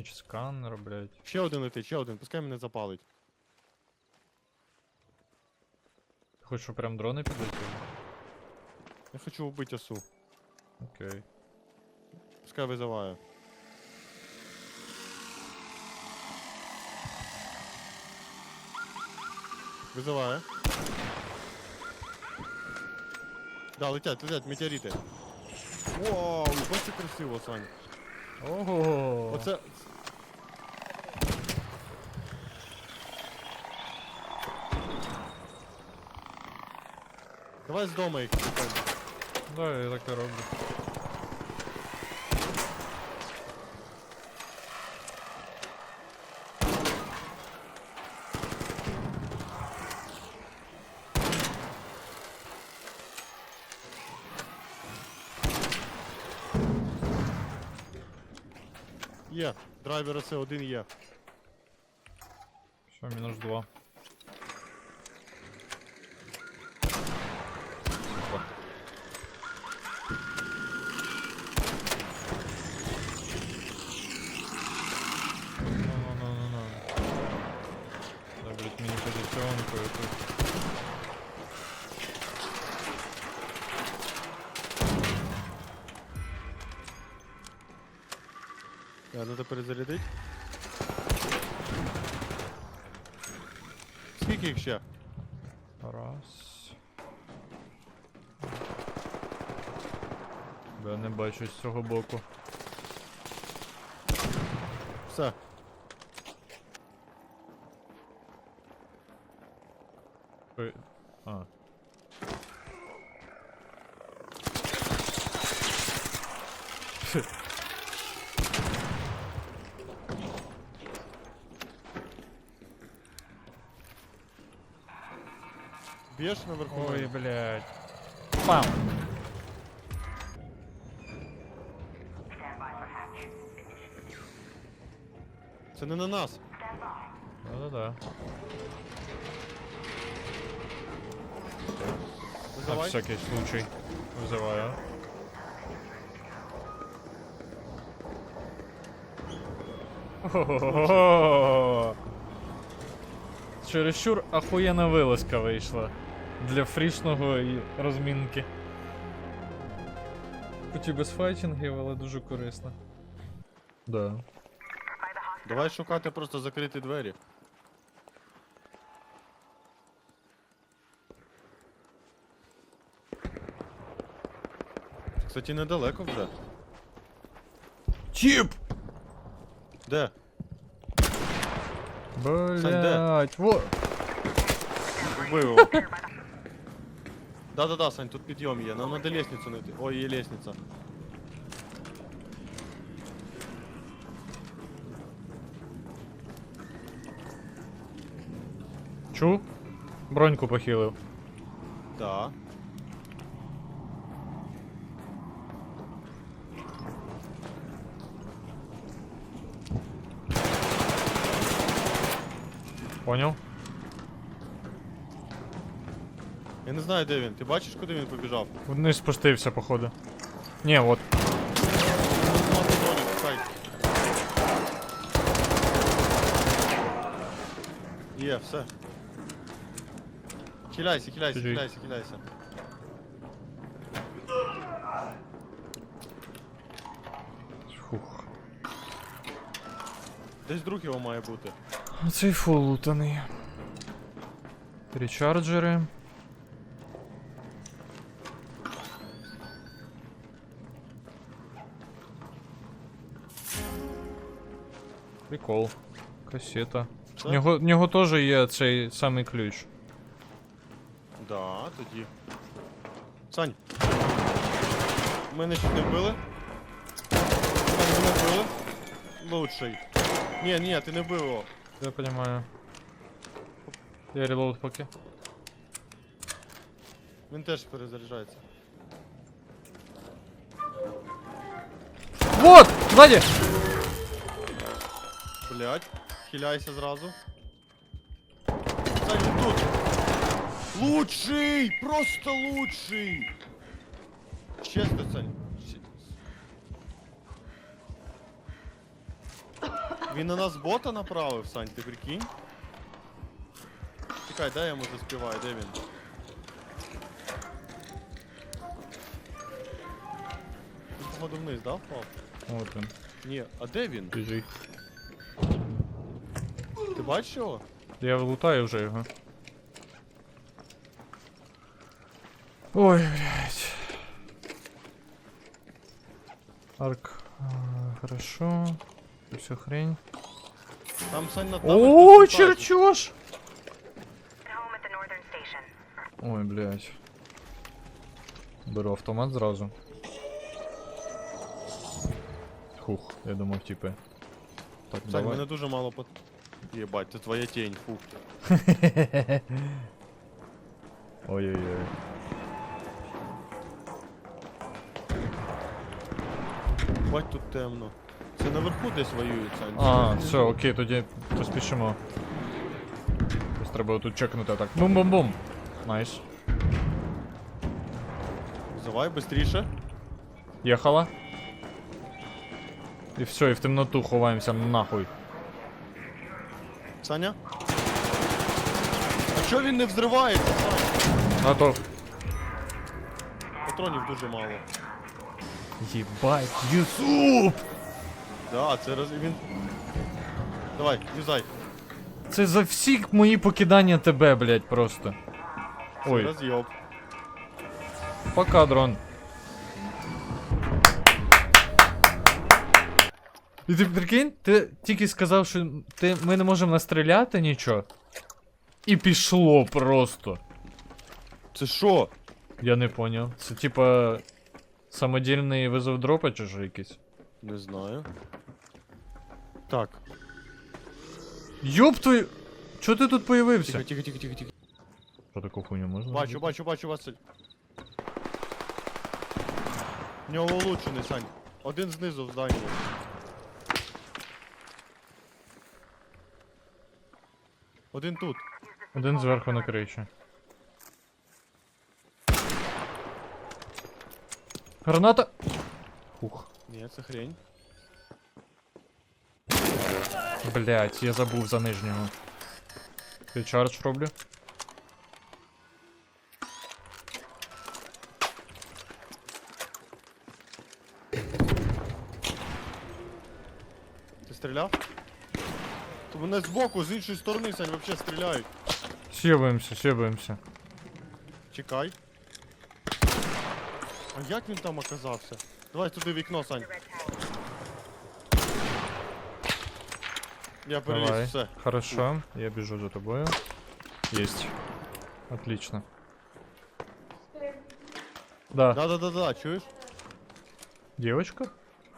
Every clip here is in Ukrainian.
Ніч сканер, блядь. Ще один летить, ще один, пускай мене запалить. Ти хочеш, щоб прям дрони підлетіли? Я хочу вбити осу. Окей. Пускай визиває. Визиває. Да, летять, летять, метеорити. Вау, ось це красиво, Сань. Ого! Оце. Давай з дома їх чекаємо. Да, я так і роблю. Є, драйвер це один є. Що, мінус два. Ну-ну-ну-ну-ну. Да, блядь, мені позиціонкою тут. Я надо перезарядить. Скільки їх ще? Раз. Я не бачу з цього боку. Все. Б'єш наверху? Ой, блядь. Пам! Це не на нас. Да-да-да. На всякий случай. Вызываю. Ого-го-го! Чересчур охуєнна вилазка вийшла. Для фрішного і розмінки. Хоч і без файтінгів, але дуже корисно. Да. Давай шукати просто закриті двері. Кстати, недалеко вже. Тіп! Де? Блять, во! Вбив його. Да-да-да, Сань, тут підйом є. Нам надо лестницю знайти. Ой, є лестниця. Чу? Броньку похилив. Да. Поняв? Я не знаю, де він. Ти бачиш, куди він побіжав? Вниз спустився, походу. Ні, от. Ну, на дорозі, шукай. Є, все. Хиляйся, хиляйся, Біжить. хиляйся, хиляйся. Фух. Десь друг його має бути. Оцей фул лутаний. Речарджери. Прикол. Касета. Все? В нього, в нього теж є цей самий ключ. Да, тоді. Сань. Мене ще не вбили. Мене вбили. Лучший. Ні, ні, ти не вбив його. Я понимаю. Я релоуд поки. Він теж перезаряджається. Вот! Сзади! Блять, хиляйся зразу. Сань, він тут. Лучший! Просто лучший! Чесно, Сань. Щ- Він на нас бота направив, Сань, ти прикинь? Чекай, дай я йому заспіваю, де він? Він, походу, вниз, да, впав? От він, Ні, а де він? біжить. Ти бачиш його? Я влутаю вже його. Ой, блядь. Арк. а, Хорошо. Все хрень. Там Сань над нами О, черчош! Ой, блядь. Беру автомат зразу. Хух, я думав, типи. Так, Сань, давай. мене дуже мало пот... Єбать, це твоя тінь, фу. Ой-ой-ой. Бать тут темно. Це наверху десь воюють, Сань. А, все, окей, тоді поспішимо. Ось треба тут чекнути так. Бум-бум-бум. Найс. Давай, быстріше. Їхала. І все, і в темноту ховаємося нахуй. Саня? А чого він не взривається, Сань? Готов. Патронів дуже мало. Єбать, Юсуп! Да, це роз... він... Давай, юзай. Це за всі мої покидання тебе, блядь, просто. Це Ой, роз'єб. пока, дрон. І ти прикинь, ти тільки сказав, що ти, ми не можемо настріляти нічого. І пішло просто. Це що? Я не поняв. Це типа самодільний визов дропа чи що якийсь? Не знаю. Так. Йоп твою! Чо ти тут появився? Тихо, тихо, тихо, тихо, тихо. Що таку хуйню можна? Бачу, робити? бачу, бачу вас. В нього улучшений, Сань. Один знизу в зданні. Один тут. Один зверху на криші. Граната! Ух. Ні, це хрень. Блять, я забув за нижнього. Речардж роблю. Ти стріляв? То мене збоку, з іншої сторони, Сань, вообще стріляють. Сєбаємося, сєбаємося. Чекай. А як він там оказався? Давай туди вікно, Сань. Я переліз, Давай. все. Хорошо, я біжу за тобою. Есть. Отлично. Да, Да-да-да-да, чуєш? девочка?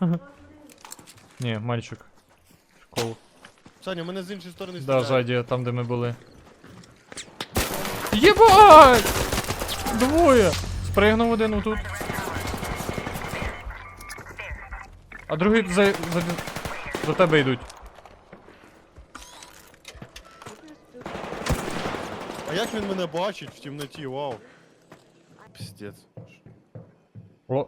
Не, мальчик. Школу. Саня, мене з іншої сторони Да, стріляють. ззаді, там, де ми були. Єбать! Двоє! Спригнув один отут. А другий за, за, за тебе йдуть. А як він мене бачить в темноті, вау. Піздець. О.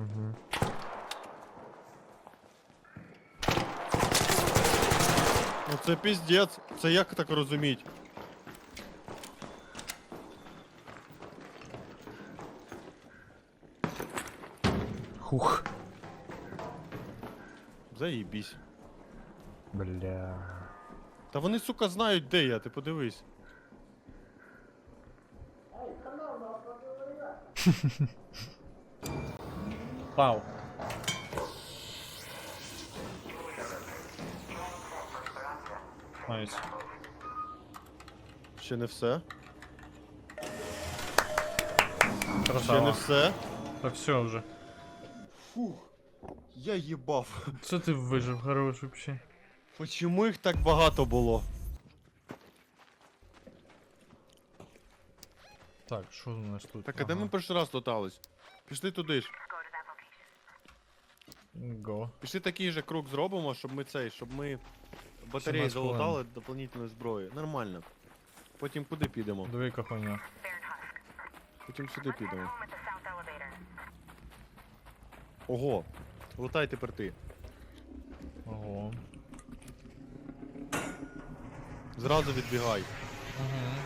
Угу. Ну це піздець. Це як так розуміть? Хух. Заїбісь. Бля. Та вони, сука, знають, де я, ти подивись. Пау. Найс. Ще не все. Ще не Красава. все. Та все вже. Фух. Я їбав. Це ти вижив, хорош вообще. Почому їх так багато було? Так, що у нас тут? Так, а де ми перший раз лутались? Пішли туди ж. Го. Пішли такий же круг зробимо, щоб ми цей, щоб ми батареї 17 хвилин. залутали дополнительної зброї. Нормально. Потім куди підемо? Двійка хуйня. Потім сюди підемо. Ого. Лутай тепер ти. Ого. Зразу відбігай. Угу.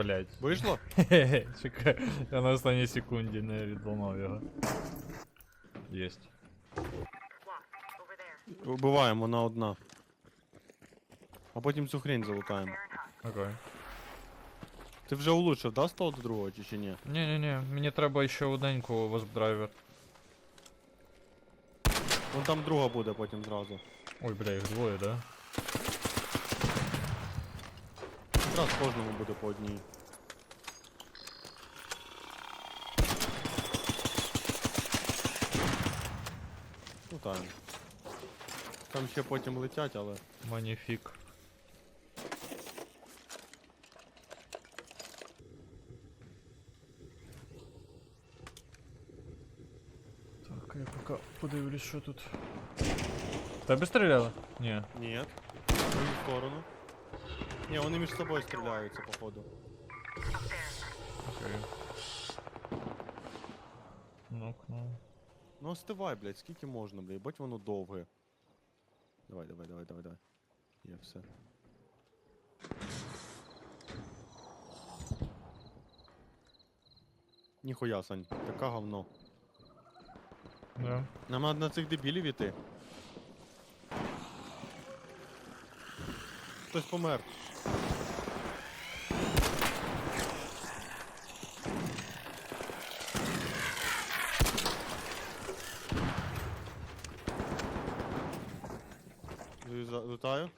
Блять. Вийшло? Хе-хе, чекай. Я на останній секунді не відламав його. Єсть. Locked. Over there. Вбиваємо вона одна. А потім цю хрень залутаємо. Baron Husk. Окей. Ти вже улучшив, да, з того до другого чи ще ні? Ні-ні-ні, мені треба ще одненьку восп-драйвер. Вон там друга буде потім зразу. Ой, бля, їх двоє, да? Зараз кожному буде по одній. Ну там. Там ще потім летять, але. Маніфік. Так, я поки подивлюсь, що тут. Тебе стріляли? Ні. Ні. В мою сторону. Ні, вони між собою стріляються, походу. Окей. Ну, ну. Ну остивай, блядь, скільки можна, блядь, бать воно довге. Давай, давай, давай, давай, давай. Є все. Ніхуя, Сань, така говно. Да. Нам надо на цих дебілів іти. Хтось помер. Лю- Лутаю.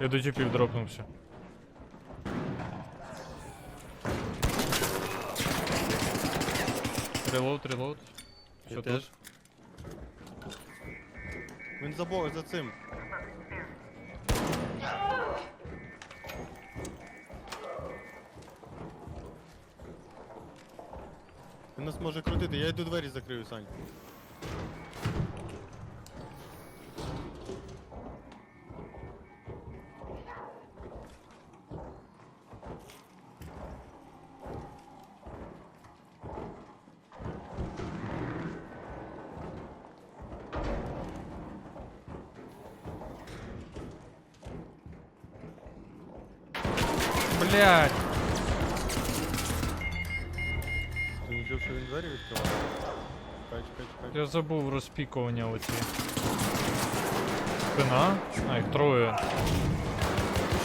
Я до тіпів дропнувся. Релоуд, релоуд. Що теж? Він за бо- за цим. Він нас може крутити, я йду двері закрию, Сань. Блять! Ти не чув, що він двері відкриває? Чекай, чекай, чекай. Я забув розпікування оці. Спина? А, їх троє.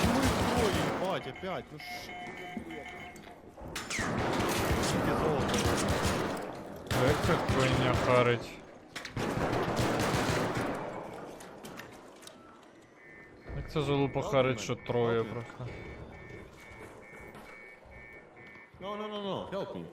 Чому їх троє, бать, опять? Ну ш... Скільки золота. Як хуйня харить? Як це залупа харить, що троє просто. No, no, no, no. Help me.